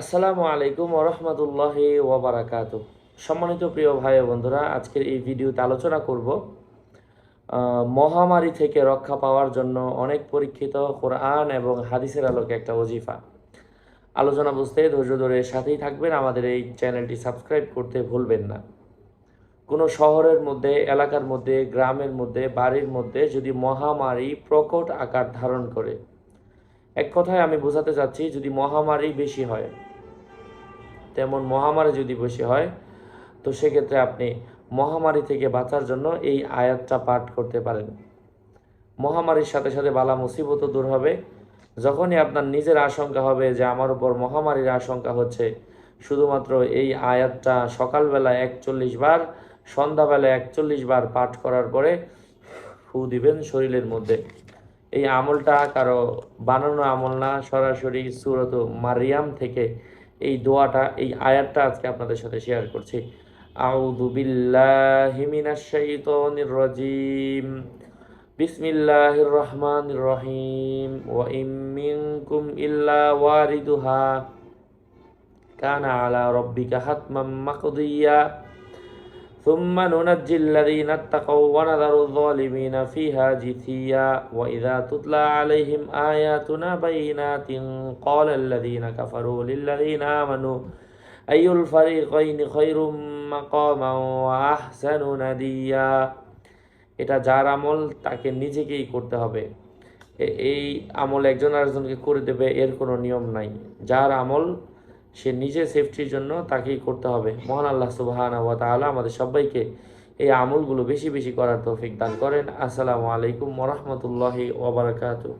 আসসালামু আলাইকুম ওরহমতুল্লাহ ওবরাকাত সম্মানিত প্রিয় ভাই বন্ধুরা, আজকের এই ভিডিওতে আলোচনা করব মহামারী থেকে রক্ষা পাওয়ার জন্য অনেক পরীক্ষিত কোরআন এবং হাদিসের আলোকে একটা ওজিফা। আলোচনা বুঝতে ধৈর্য ধরে সাথেই থাকবেন, আমাদের এই চ্যানেলটি সাবস্ক্রাইব করতে ভুলবেন না। কোনো শহরের মধ্যে, এলাকার মধ্যে, গ্রামের মধ্যে, বাড়ির মধ্যে যদি মহামারী প্রকট আকার ধারণ করে এক কথায় আমি বোঝাতে চাচ্ছি, যদি মহামারী বেশি হয়, তেমন মহামারী যদি বেশি হয়, তো সেক্ষেত্রে আপনি মহামারী থেকে বাঁচার জন্য এই আয়াতটা পাঠ করতে পারেন। মহামারীর সাথে সাথে বালা মুসিবতও দূর হবে। যখনই আপনার নিজের আশঙ্কা হবে যে আমার উপর মহামারীর আশঙ্কা হচ্ছে, শুধুমাত্র এই আয়াতটা সকালবেলা একচল্লিশ বার, সন্ধ্যাবেলা একচল্লিশ বার পাঠ করার পরে ফু দিবেন শরীরের মধ্যে। এই আমলটা কারও বানানো আমল না, সরাসরি সুরত মারিয়াম থেকে এই দোয়াটা, এই আয়াতটা আজকে আপনাদের সাথে শেয়ার করছি। আউযু বিল্লাহি মিনাশ শাইতানির রাজিম। বিসমিল্লাহির রহমানির রহিম। ওয়া ইম ইল্লা ওয়ারিদুহা। কানা আলা রাব্বিকা হাতমান মাকদিয়া। ثم ننجي الذين اتقوا ونذر الظالمين فيها جثيا وإذا تتلى عليهم آياتنا بينات قال الذين كفروا للذين آمنوا أي الفريقين خير مقاما وأحسن نديا এটা যার আমল তাকে নিজেকেই করতে হবে এ- এই আমল একজন আরেকজনকে করে দেবে এর কোনো নিয়ম নাই যার আমল সে নিজে সেফটির জন্য তাকেই করতে হবে। মহান আল্লাহ সুবহানাহু ওয়া তাআলা আমাদের সবাইকে এই আমলগুলো বেশি বেশি করার তৌফিক দান করেন। আসসালামু আলাইকুম ওরহমতুল্লাহি ওবরাকাতু